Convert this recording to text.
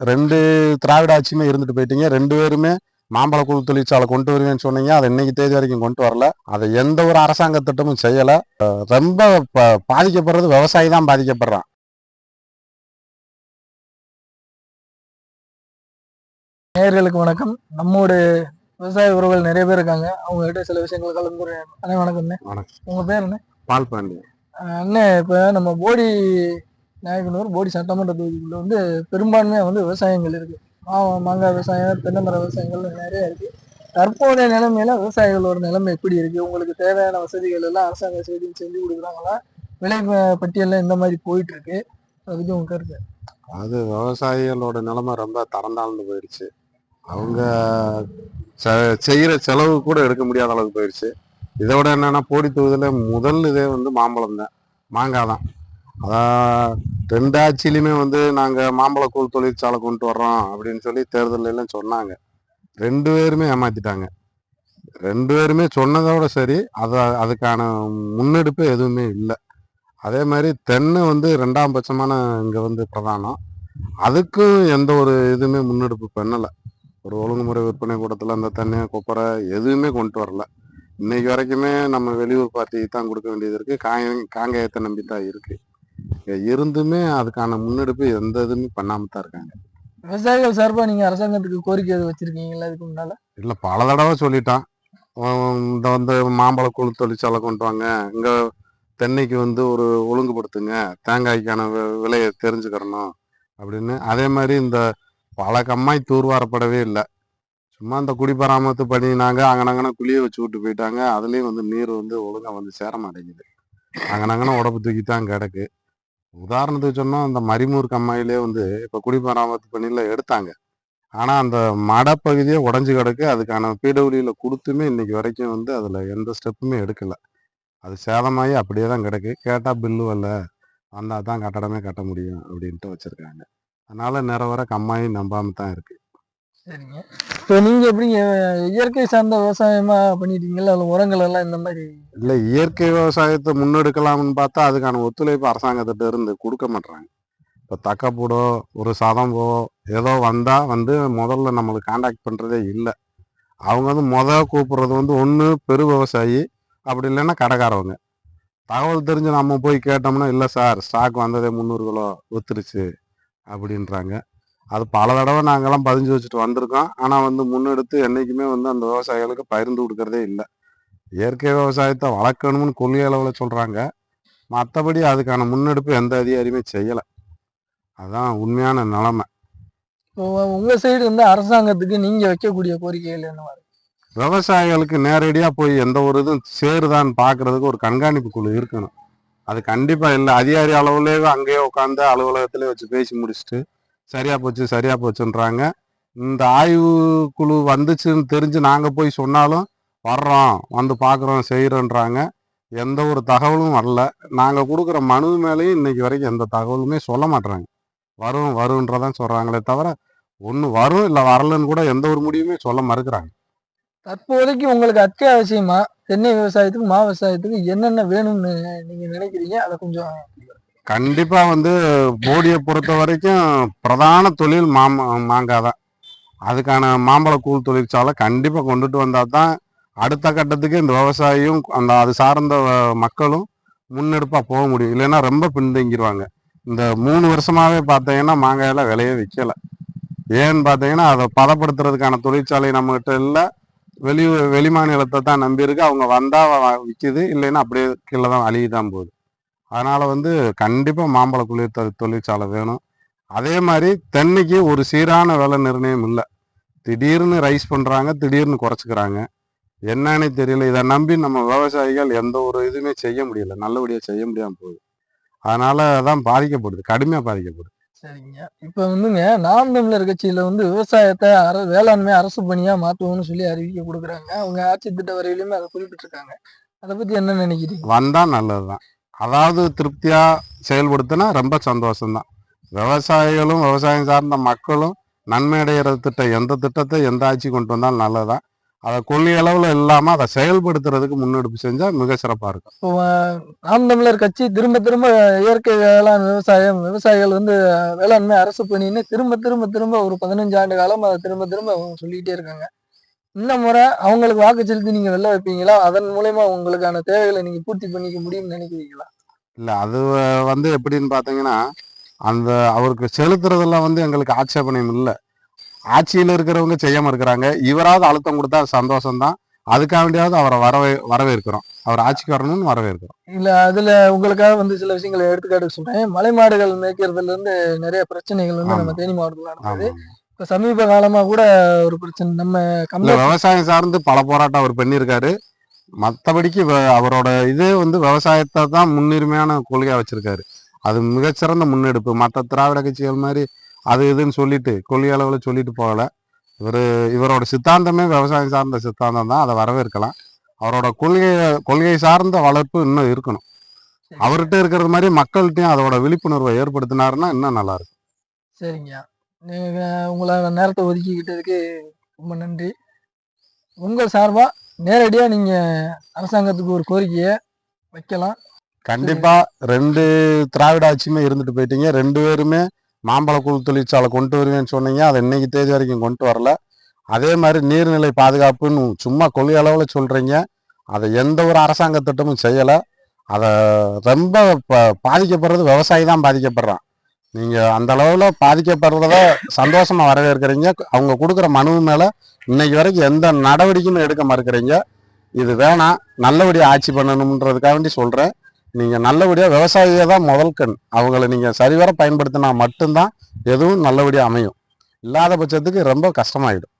ரெண்டு திராவிட ஆட்சியுமே இருந்துட்டு போயிட்டீங்க. ரெண்டு பேருமே மாம்பழ குழு தொழிற்சாலை கொண்டு வருவேன்னு சொன்னீங்க. அதை இன்னைக்கு தேதி வரைக்கும் கொண்டு வரல. அதை எந்த ஒரு அரசாங்க திட்டமும் செய்யல ரொம்ப பாதிக்கப்படுறது விவசாயி தான் பாதிக்கப்படுறான். நேயர்களுக்கு வணக்கம். நம்மோட விவசாய உறவுகள் நிறைய பேர் இருக்காங்க. அவங்க கிட்ட சில விஷயங்களை கலந்து அண்ணே வணக்கம்ண்ணே. வணக்கம். உங்க பேர் என்ன? பால் பாண்டி அஹ் அண்ணே இப்ப நம்ம போடி நாயக்கனூர் போடி சட்டமன்ற தொகுதிக்குள்ள வந்து பெரும்பான்மையாக வந்து விவசாயங்கள் இருக்கு. மா மாங்காய் விவசாயம் தென்னைமர விவசாயங்கள் நிறைய இருக்கு. தற்போதைய நிலைமையில விவசாயிகளோட நிலைமை எப்படி இருக்கு? உங்களுக்கு தேவையான வசதிகள் எல்லாம் அரசாங்க செய்தி செஞ்சு கொடுக்குறாங்களா? விலை பட்டியலில் இந்த மாதிரி போயிட்டு இருக்கு. அதை பத்தி உங்க கருத்து? அது விவசாயிகளோட நிலைமை ரொம்ப தரந்தாழ்ந்து போயிடுச்சு. அவங்க செய்கிற செலவு கூட எடுக்க முடியாத அளவுக்கு போயிடுச்சு. இதோட என்னன்னா போடி தொகுதியில் முதல் இதே வந்து மாம்பழம் தான். மாங்காய் தான். அதான் ரெண்டு ஆட்சியிலுமே வந்து நாங்க மாம்பழக்கூழ் தொழிற்சாலை கொண்டு வர்றோம் அப்படின்னு சொல்லி தேர்தலெல்லாம் சொன்னாங்க. ரெண்டு பேருமே ஏமாத்திட்டாங்க. ரெண்டு பேருமே சொன்னதோட சரி அதை அதுக்கான முன்னெடுப்பு எதுவுமே இல்லை. அதே மாதிரி தென்னை வந்து ரெண்டாம் பட்சமான இங்க வந்து பிரதானம். அதுக்கும் எந்த ஒரு இதுவுமே முன்னெடுப்பு பண்ணலை. ஒரு ஒழுங்குமுறை விற்பனை கூடத்தில் அந்த தென்னை கொப்பரை எதுவுமே கொண்டு வரல. இன்னைக்கு வரைக்குமே நம்ம வெளியூர் பார்ட்டிக்கு தான் கொடுக்க வேண்டியது இருக்கு. காங்க காங்கேயத்தை நம்பி தான் இருக்கு. இருந்துமே அதுக்கான முன்னெடுப்பு எந்த இதுவுமே பண்ணாம தான் இருக்காங்க. விவசாயிகள் சார்பா நீங்க அரசாங்கத்துக்கு கோரிக்கை எதுவும் வச்சிருக்கீங்களா இதுக்கு முன்னால? இல்லை பல தடவை சொல்லிட்டான். இந்த வந்து மாம்பழ குழு தொழிற்சாலை கொண்டு வாங்க. இங்க தென்னைக்கு வந்து ஒரு ஒழுங்குபடுத்துங்க. தேங்காய்க்கான விலையை தெரிஞ்சுக்கிறணும் அப்படின்னு. அதே மாதிரி இந்த பல கம்மாய் தூர்வாரப்படவே இல்லை. சும்மா இந்த குடிபராமத்து பண்ணினாங்க. அங்கனங்கன குழிய வச்சு விட்டு போயிட்டாங்க. அதுலயும் வந்து நீர் வந்து ஒழுங்கா வந்து சேர மாட்டேங்குது. அங்கனங்கன உடம்பு தூக்கி தான் கிடக்கு. உதாரணத்துக்கு சொன்னால் அந்த மரிமூர் கம்மாயிலே வந்து இப்போ குடிமராமத்து பணியில் எடுத்தாங்க. ஆனால் அந்த மடப்பகுதியே உடஞ்சு கிடக்கு. அதுக்கான பிடபிள்யூவில் கொடுத்துமே இன்றைக்கி வரைக்கும் வந்து அதில் எந்த ஸ்டெப்புமே எடுக்கலை. அது சேதமாகி அப்படியே தான் கிடக்கு. கேட்டால் பில்லு வரல. வந்தால் தான் கட்டடமே கட்ட முடியும் அப்படின்ட்டு வச்சுருக்காங்க. அதனால் நிறவர கம்மாயி நம்பாமல் தான் இருக்குது சரிங்க. இப்போ நீங்கள் எப்படிங்க இயற்கை சார்ந்த விவசாயமாக பண்ணிட்டீங்களா அதில் உரங்கள் எல்லாம் இந்த மாதிரி இல்லை இயற்கை விவசாயத்தை முன்னெடுக்கலாம்னு பார்த்தா அதுக்கான ஒத்துழைப்பு அரசாங்கத்திட்ட இருந்து கொடுக்க மாட்றாங்க. இப்போ தக்கப்பூடோ ஒரு சதம்போ ஏதோ வந்தால் வந்து முதல்ல நம்மளுக்கு காண்டாக்ட் பண்ணுறதே இல்லை. அவங்க வந்து முத கூப்பிட்றது வந்து ஒன்று பெரு விவசாயி அப்படி இல்லைன்னா கடைக்காரவங்க. தகவல் தெரிஞ்சு நம்ம போய் கேட்டோம்னா இல்லை சார் ஸ்டாக் வந்ததே முந்நூறு கிலோ ஒத்துருச்சு அப்படின்றாங்க. அது பல தடவை நாங்கள்லாம் பதிஞ்சு வச்சுட்டு வந்திருக்கோம். ஆனால் வந்து முன்னெடுத்து என்றைக்குமே வந்து அந்த விவசாயிகளுக்கு பகிர்ந்து கொடுக்கறதே இல்லை. இயற்கை விவசாயத்தை வளர்க்கணும்னு கொள்கை அளவில் சொல்கிறாங்க மற்றபடி அதுக்கான முன்னெடுப்பு எந்த அதிகாரியுமே செய்யலை. அதான் உண்மையான நிலைமை. இப்போ உங்க சைடு வந்து அரசாங்கத்துக்கு நீங்க வைக்கக்கூடிய கோரிக்கைகள் என்னவா விவசாயிகளுக்கு நேரடியாக போய் எந்த ஒரு இதுவும் சேருதான்னு பார்க்கறதுக்கு ஒரு கண்காணிப்பு குழு இருக்கணும். அது கண்டிப்பாக இல்லை. அதிகாரி அளவுலேயே அங்கேயே உட்காந்து அலுவலகத்திலே வச்சு பேசி முடிச்சுட்டு சரியா போச்சு சரியா போச்சுன்றாங்க. இந்த ஆய்வு குழு வந்துச்சுன்னு தெரிஞ்சு நாங்கள் போய் சொன்னாலும் வர்றோம் வந்து பார்க்குறோம் செய்கிறோன்றாங்க எந்த ஒரு தகவலும் வரல. நாங்கள் கொடுக்குற மனு மேலேயும் இன்னைக்கு வரைக்கும் எந்த தகவலுமே சொல்ல மாட்றாங்க. வரும் வருன்றதான் சொல்கிறாங்களே தவிர ஒன்று வரும் இல்லை வரலன்னு கூட எந்த ஒரு முடிவுமே சொல்ல மறுக்கிறாங்க. தற்போதைக்கு உங்களுக்கு அத்தியாவசியமா தென்னை விவசாயத்துக்கு மா விவசாயத்துக்கு என்னென்ன வேணும்னு நீங்க நினைக்கிறீங்க? அதை கொஞ்சம் கண்டிப்பா வந்து போடியை பொறுத்த வரைக்கும் பிரதான தொழில் மாம மாங்காய் தான் அதுக்கான மாம்பழ கூழ் தொழிற்சாலை கண்டிப்பா கொண்டுட்டு வந்தா தான் அடுத்த கட்டத்துக்கு இந்த விவசாயியும் அந்த அது சார்ந்த மக்களும் முன்னெடுப்பா போக முடியும். இல்லைன்னா ரொம்ப பின்தங்கிடுவாங்க இந்த மூணு வருஷமாவே பார்த்தீங்கன்னா மாங்காயில விலையே விற்கல ஏன்னு பார்த்தீங்கன்னா அதை பதப்படுத்துறதுக்கான தொழிற்சாலை நம்மகிட்ட இல்லை. வெளி வெளி மாநிலத்தை தான் நம்பி இருக்கு அவங்க வந்தால் விற்கிது இல்லைன்னா அப்படியே கீழே தான் அழுகி தான் போகுது. அதனால வந்து கண்டிப்பாக மாம்பழ குளிர் தொழிற்சாலை வேணும். அதே மாதிரி தென்னைக்கு ஒரு சீரான விலை நிர்ணயம் இல்லை. திடீர்னு ரைஸ் பண்ணுறாங்க திடீர்னு குறைச்சிக்கிறாங்க. என்னன்னு தெரியல. இதை நம்பி நம்ம விவசாயிகள் எந்த ஒரு இதுவுமே செய்ய முடியல. நல்லபடியா செய்ய முடியாம போகுது. அதனால தான் பாதிக்கப்படுது. கடுமையா பாதிக்கப்படுது. சரிங்க. இப்ப வந்துங்க நாம் தமிழர் கட்சியில வந்து விவசாயத்தை அர வேளாண்மை அரசு பணியா மாத்துவோம்னு சொல்லி அறிவிக்கை கொடுக்குறாங்க. அவங்க ஆட்சி திட்ட வரையிலுமே அதை குறிப்பிட்டிருக்காங்க. அதை பத்தி என்ன நினைக்கிறீங்க? வந்தா நல்லதுதான். அதாவது திருப்தியா செயல்படுத்தினா ரொம்ப சந்தோஷம்தான். விவசாயிகளும் விவசாயம் சார்ந்த மக்களும் நன்மை அடைகிற திட்டம் எந்த திட்டத்தை எந்த ஆட்சி கொண்டு வந்தாலும் நல்லதுதான். அதை கொள்ளி அளவுல இல்லாம அதை செயல்படுத்துறதுக்கு முன்னெடுப்பு செஞ்சா மிக சிறப்பா இருக்கும். நாம் தமிழர் கட்சி திரும்ப திரும்ப இயற்கை வேளாண் விவசாயம் விவசாயிகள் வந்து வேளாண்மை அரசு பணின்னு திரும்ப திரும்ப திரும்ப ஒரு பதினஞ்சு ஆண்டு காலம் அதை திரும்ப திரும்ப சொல்லிட்டே இருக்காங்க. இந்த முறை அவங்களுக்கு வாக்கு செலுத்தி நீங்க வெளில வைப்பீங்களா? அதன் மூலயமா உங்களுக்கான தேவைகளை நீங்க பூர்த்தி பண்ணிக்க முடியும்னு நினைக்கிறீங்களா? இல்ல அது வந்து எப்படின்னு பாத்தீங்கன்னா அந்த அவருக்கு செலுத்துறதுல வந்து எங்களுக்கு ஆட்சேபனையும் இல்லை. ஆட்சியில் இருக்கிறவங்க செய்யாம இருக்கிறாங்க. இவராவது அழுத்தம் கொடுத்தா சந்தோஷம்தான். அதுக்காக வேண்டியாவது அவரை வரவே வரவேற்கிறோம். அவர் ஆட்சிக்கு வரணும்னு வரவேற்கிறோம். இல்ல அதுல உங்களுக்காக வந்து சில விஷயங்களை எடுத்துக்காட்டு சொல்றேன் மலை மாடுகள் மேய்க்கிறதுல இருந்து நிறைய பிரச்சனைகள் வந்து நம்ம. தேனி மாவட்டத்துல நடந்தது. இப்ப சமீப காலமா கூட ஒரு பிரச்சனை நம்ம விவசாயம் சார்ந்து பல போராட்டம் அவர் பண்ணியிருக்காரு. மற்றபடிக்கு அவரோட இதே வந்து விவசாயத்தை தான் முன்னுரிமையான கொள்கையா வச்சிருக்காரு. அது மிகச்சிறந்த முன்னெடுப்பு. மற்ற திராவிட கட்சிகள் மாதிரி அது இதுன்னு சொல்லிட்டு கொள்கை அளவில் சொல்லிட்டு போகல. இவர் இவரோட சித்தாந்தமே விவசாயம் சார்ந்த சித்தாந்தம் தான். அதை வரவேற்கலாம். அவரோட கொள்கை கொள்கை சார்ந்த வளர்ப்பு இன்னும் இருக்கணும். அவர்கிட்ட இருக்கிறது மாதிரி மக்கள்கிட்டயும் அதோட விழிப்புணர்வை ஏற்படுத்தினாருன்னா இன்னும் நல்லா இருக்கும். சரிங்க. நீங்க உங்களோட நேரத்தை ஒதுக்கிக்கிட்டதுக்கு ரொம்ப நன்றி. உங்கள் சார்பா நேரடியா நீங்க அரசாங்கத்துக்கு ஒரு கோரிக்கையை வைக்கலாம். கண்டிப்பா. ரெண்டு திராவிட ஆட்சியுமே இருந்துட்டு போயிட்டீங்க. ரெண்டு பேருமே மாம்பழ குழு தொழிற்சாலை கொண்டு வருவேன்னு சொன்னீங்க. அதை இன்னைக்கு தேதி வரைக்கும் கொண்டு வரல. அதே மாதிரி நீர்நிலை பாதுகாப்புன்னு சும்மா கொள்கை அளவில் சொல்கிறீங்க அதை எந்த ஒரு அரசாங்க திட்டமும் செய்யலை. அதை ரொம்ப ப- பாதிக்கப்படுறது விவசாயி தான் பாதிக்கப்படுறான். நீங்கள் அந்த அளவில் பாதிக்கப்படுறத சந்தோஷமாக வரவேற்கிறீங்க. அவங்க கொடுக்குற மனு மேலே இன்னைக்கு வரைக்கும் எந்த நடவடிக்கையும் எடுக்க மறுக்கிறீங்க. இது வேணாம். நல்லபடியாக ஆட்சி பண்ணணுன்றதுக்காக வேண்டி சொல்கிறேன் நீங்கள் நல்லபடியாக விவசாயியை தான் முதல் கண். அவங்கள நீங்கள் சரிவர பயன்படுத்தினா மட்டும்தான் எதுவும் நல்லபடியாக அமையும். இல்லாத பட்சத்துக்கு ரொம்ப கஷ்டமாயிடும்.